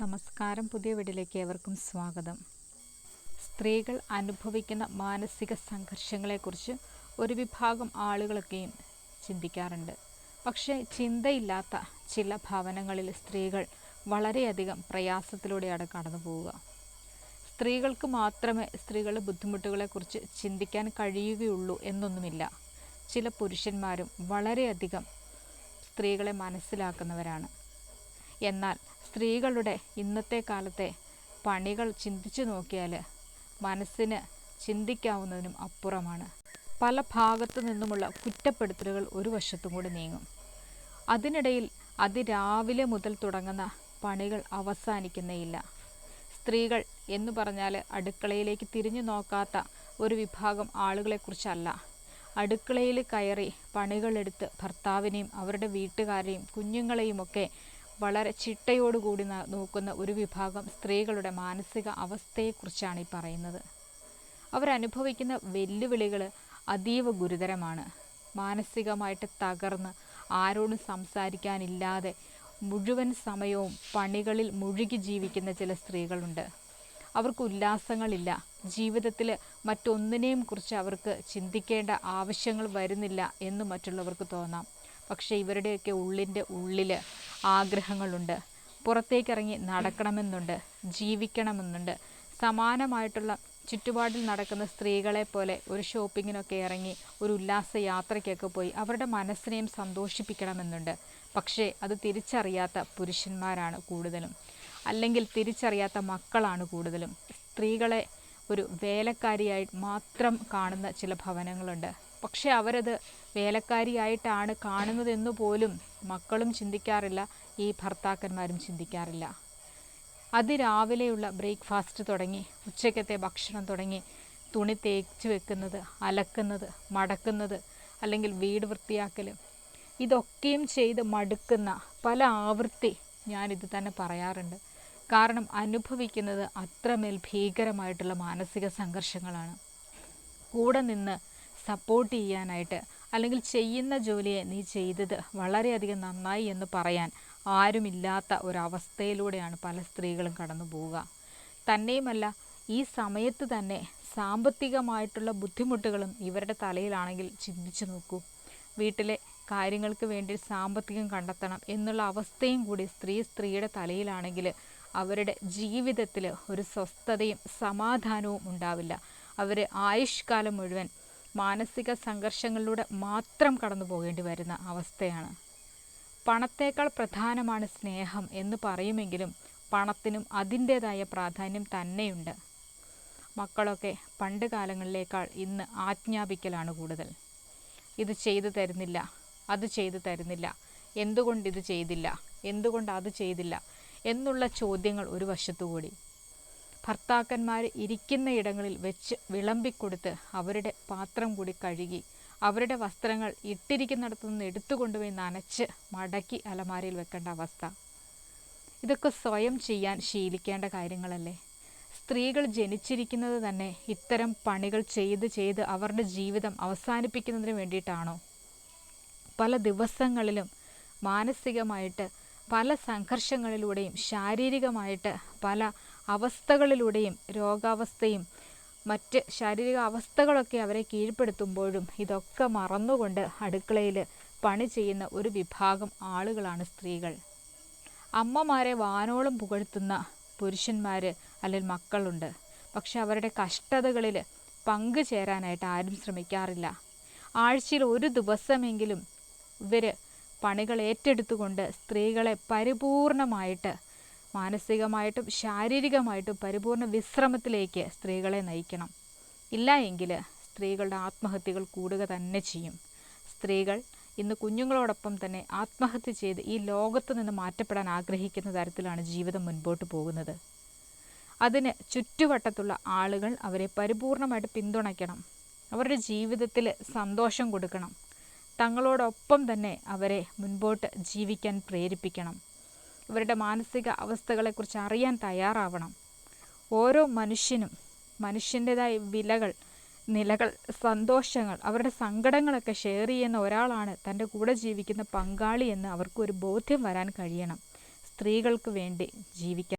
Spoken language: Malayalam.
നമസ്കാരം. പുതിയ വീഡിയോയിലേക്ക് ഏവർക്കും സ്വാഗതം. സ്ത്രീകൾ അനുഭവിക്കുന്ന മാനസിക സംഘർഷങ്ങളെക്കുറിച്ച് ഒരു വിഭാഗം ആളുകളൊക്കെയും ചിന്തിക്കാറുണ്ട്. പക്ഷേ ചിന്തയില്ലാത്ത ചില ഭവനങ്ങളിൽ സ്ത്രീകൾ വളരെയധികം പ്രയാസത്തിലൂടെയാണ് കടന്നു പോവുക. സ്ത്രീകൾക്ക് മാത്രമേ സ്ത്രീകളുടെ ബുദ്ധിമുട്ടുകളെക്കുറിച്ച് ചിന്തിക്കാൻ കഴിയുകയുള്ളൂ എന്നൊന്നുമില്ല. ചില പുരുഷന്മാരും വളരെയധികം സ്ത്രീകളെ മനസ്സിലാക്കുന്നവരാണ്. എന്നാൽ സ്ത്രീകളുടെ ഇന്നത്തെ കാലത്തെ പണികൾ ചിന്തിച്ചു നോക്കിയാൽ മനസ്സിന് ചിന്തിക്കാവുന്നതിനും അപ്പുറമാണ്. പല ഭാഗത്തു നിന്നുമുള്ള കുറ്റപ്പെടുത്തലുകൾ ഒരു വശത്തും കൂടി നീങ്ങും. അതിനിടയിൽ അതിരാവിലെ മുതൽ തുടങ്ങുന്ന പണികൾ അവസാനിക്കുന്നേയില്ല. സ്ത്രീകൾ എന്ന് പറഞ്ഞാൽ അടുക്കളയിലേക്ക് തിരിഞ്ഞു നോക്കാത്ത ഒരു വിഭാഗം ആളുകളെക്കുറിച്ചല്ല. അടുക്കളയിൽ കയറി പണികളെടുത്ത് ഭർത്താവിനെയും അവരുടെ വീട്ടുകാരെയും കുഞ്ഞുങ്ങളെയുമൊക്കെ വളരെ ചിട്ടയോടുകൂടി നോക്കുന്ന ഒരു വിഭാഗം സ്ത്രീകളുടെ മാനസിക അവസ്ഥയെക്കുറിച്ചാണ് ഈ പറയുന്നത്. അവരനുഭവിക്കുന്ന വെല്ലുവിളികൾ അതീവ ഗുരുതരമാണ്. മാനസികമായിട്ട് തകർന്ന് ആരോടും സംസാരിക്കാനില്ലാതെ മുഴുവൻ സമയവും പണികളിൽ മുഴുകി ജീവിക്കുന്ന ചില സ്ത്രീകളുണ്ട്. അവർക്ക് ഉല്ലാസങ്ങളില്ല. ജീവിതത്തിൽ മറ്റൊന്നിനെയും കുറിച്ച് അവർക്ക് ചിന്തിക്കേണ്ട ആവശ്യങ്ങൾ വരുന്നില്ല എന്ന് മറ്റുള്ളവർക്ക് തോന്നാം. പക്ഷേ ഇവരുടെയൊക്കെ ഉള്ളിന്റെ ഉള്ളിൽ ആഗ്രഹങ്ങളുണ്ട്. പുറത്തേക്കിറങ്ങി നടക്കണമെന്നുണ്ട് ജീവിക്കണമെന്നുണ്ട്. സമാനമായിട്ടുള്ള ചുറ്റുപാടിൽ നടക്കുന്ന സ്ത്രീകളെ പോലെ ഒരു ഷോപ്പിങ്ങിനൊക്കെ ഇറങ്ങി ഒരു ഉല്ലാസ യാത്രയ്ക്കൊക്കെ പോയി അവരുടെ മനസ്സിനെയും സന്തോഷിപ്പിക്കണമെന്നുണ്ട്. പക്ഷേ അത് തിരിച്ചറിയാത്ത പുരുഷന്മാരാണ് കൂടുതലും. അല്ലെങ്കിൽ തിരിച്ചറിയാത്ത മക്കളാണ് കൂടുതലും. സ്ത്രീകളെ ഒരു വേലക്കാരിയായി മാത്രം കാണുന്ന ചില ഭവനങ്ങളുണ്ട്. പക്ഷെ അവരത് വേലക്കാരിയായിട്ടാണ് കാണുന്നതെന്ന് പോലും മക്കളും ചിന്തിക്കാറില്ല ഈ ഭർത്താക്കന്മാരും ചിന്തിക്കാറില്ല. അതിരാവിലെയുള്ള ബ്രേക്ക്ഫാസ്റ്റ് തുടങ്ങി ഉച്ചക്കത്തെ ഭക്ഷണം തുടങ്ങി തുണി തേച്ച് വെക്കുന്നത് അലക്കുന്നത് മടക്കുന്നത് അല്ലെങ്കിൽ വീട് വൃത്തിയാക്കൽ ഇതൊക്കെയും ചെയ്ത് മടുക്കുന്ന പല ആവൃത്തി ഞാനിത് തന്നെ പറയാറുണ്ട്. കാരണം അനുഭവിക്കുന്നത് അത്രമേൽ ഭീകരമായിട്ടുള്ള മാനസിക സംഘർഷങ്ങളാണ്. കൂടെ നിന്ന് സപ്പോർട്ട് ചെയ്യാനായിട്ട് അല്ലെങ്കിൽ ചെയ്യുന്ന ജോലിയെ നീ ചെയ്തത് വളരെയധികം നന്നായി എന്ന് പറയാൻ ആരുമില്ലാത്ത ഒരവസ്ഥയിലൂടെയാണ് പല സ്ത്രീകളും കടന്നു പോവുക. തന്നെയുമല്ല ഈ സമയത്ത് തന്നെ സാമ്പത്തികമായിട്ടുള്ള ബുദ്ധിമുട്ടുകളും ഇവരുടെ തലയിലാണെങ്കിൽ ചിന്തിച്ചു നോക്കൂ. വീട്ടിലെ കാര്യങ്ങൾക്ക് വേണ്ടി സാമ്പത്തികം കണ്ടെത്തണം എന്നുള്ള അവസ്ഥയും കൂടി സ്ത്രീ സ്ത്രീയുടെ തലയിലാണെങ്കിൽ അവരുടെ ജീവിതത്തിൽ ഒരു സ്വസ്ഥതയും സമാധാനവും ഉണ്ടാവില്ല. അവർ ആയുഷ്കാലം മുഴുവൻ മാനസിക സംഘർഷങ്ങളിലൂടെ മാത്രം കടന്നു പോകേണ്ടി വരുന്ന അവസ്ഥയാണ്. പണത്തേക്കാൾ പ്രധാനമാണ് സ്നേഹം എന്ന് പറയുമെങ്കിലും പണത്തിനും അതിന്റേതായ പ്രാധാന്യം തന്നെയുണ്ട്. മക്കളൊക്കെ പണ്ട് കാലങ്ങളിലേക്കാൾ ഇന്ന് ആജ്ഞാപിക്കലാണ് കൂടുതൽ. ഇത് ചെയ്തു തരുന്നില്ല അത് ചെയ്തു തരുന്നില്ല എന്തുകൊണ്ട് ഇത് ചെയ്തില്ല എന്തുകൊണ്ട് അത് ചെയ്തില്ല എന്നുള്ള ചോദ്യങ്ങൾ ഒരു വശത്തുകൂടി. ഭർത്താക്കന്മാർ ഇരിക്കുന്ന ഇടങ്ങളിൽ വെച്ച് വിളമ്പിക്കൊടുത്ത് അവരുടെ പാത്രം കൂടി കഴുകി അവരുടെ വസ്ത്രങ്ങൾ ഇട്ടിരിക്കുന്നിടത്തു നിന്ന് എടുത്തുകൊണ്ടുപോയി നനച്ച് മടക്കി അലമാരയിൽ വെക്കേണ്ട അവസ്ഥ. ഇതൊക്കെ സ്വയം ചെയ്യാൻ ശീലിക്കേണ്ട കാര്യങ്ങളല്ലേ? സ്ത്രീകൾ ജനിച്ചിരിക്കുന്നത് തന്നെ ഇത്തരം പണികൾ ചെയ്ത് ചെയ്ത് അവരുടെ ജീവിതം അവസാനിപ്പിക്കുന്നതിന് വേണ്ടിയിട്ടാണോ? പല ദിവസങ്ങളിലും മാനസികമായിട്ട് പല സംഘർഷങ്ങളിലൂടെയും ശാരീരികമായിട്ട് പല അവസ്ഥകളിലൂടെയും രോഗാവസ്ഥയും മറ്റ് ശാരീരിക അവസ്ഥകളൊക്കെ അവരെ കീഴ്പ്പെടുത്തുമ്പോഴും ഇതൊക്കെ മറന്നുകൊണ്ട് അടുക്കളയിൽ പണി ചെയ്യുന്ന ഒരു വിഭാഗം ആളുകളാണ് സ്ത്രീകൾ. അമ്മമാരെ വാനോളം പുകഴ്ത്തുന്ന പുരുഷന്മാർ അല്ലെങ്കിൽ മക്കളുണ്ട്. പക്ഷെ അവരുടെ കഷ്ടതകളിൽ പങ്കുചേരാനായിട്ട് ആരും ശ്രമിക്കാറില്ല. ആഴ്ചയിൽ ഒരു ദിവസമെങ്കിലും ഇവർ പണികൾ ഏറ്റെടുത്തുകൊണ്ട് സ്ത്രീകളെ പരിപൂർണമായിട്ട് മാനസികമായിട്ടും ശാരീരികമായിട്ടും പരിപൂർണ വിശ്രമത്തിലേക്ക് സ്ത്രീകളെ നയിക്കണം. ഇല്ല എങ്കിൽ സ്ത്രീകളുടെ ആത്മഹത്യകൾ കൂടുക തന്നെ ചെയ്യും. സ്ത്രീകൾ ഇന്ന് കുഞ്ഞുങ്ങളോടൊപ്പം തന്നെ ആത്മഹത്യ ചെയ്ത് ഈ ലോകത്ത് നിന്ന് മാറ്റപ്പെടാൻ ആഗ്രഹിക്കുന്ന തരത്തിലാണ് ജീവിതം മുൻപോട്ട് പോകുന്നത്. അതിന് ചുറ്റുവട്ടത്തുള്ള ആളുകൾ അവരെ പരിപൂർണമായിട്ട് പിന്തുണയ്ക്കണം. അവരുടെ ജീവിതത്തിൽ സന്തോഷം കൊടുക്കണം. തങ്ങളോടൊപ്പം തന്നെ അവരെ മുൻപോട്ട് ജീവിക്കാൻ പ്രേരിപ്പിക്കണം. ഇവരുടെ മാനസിക അവസ്ഥകളെക്കുറിച്ച് അറിയാൻ തയ്യാറാവണം. ഓരോ മനുഷ്യനും മനുഷ്യന്റെതായ വിലകൾ നിലകൾ സന്തോഷങ്ങൾ അവരുടെ സങ്കടങ്ങളൊക്കെ ഷെയർ ചെയ്യുന്ന ഒരാളാണ് തന്റെ കൂടെ ജീവിക്കുന്ന പങ്കാളി എന്ന് അവർക്കൊരു ബോധ്യം വരാൻ കഴിയണം. സ്ത്രീകൾക്ക് വേണ്ടി ജീവിക്കാൻ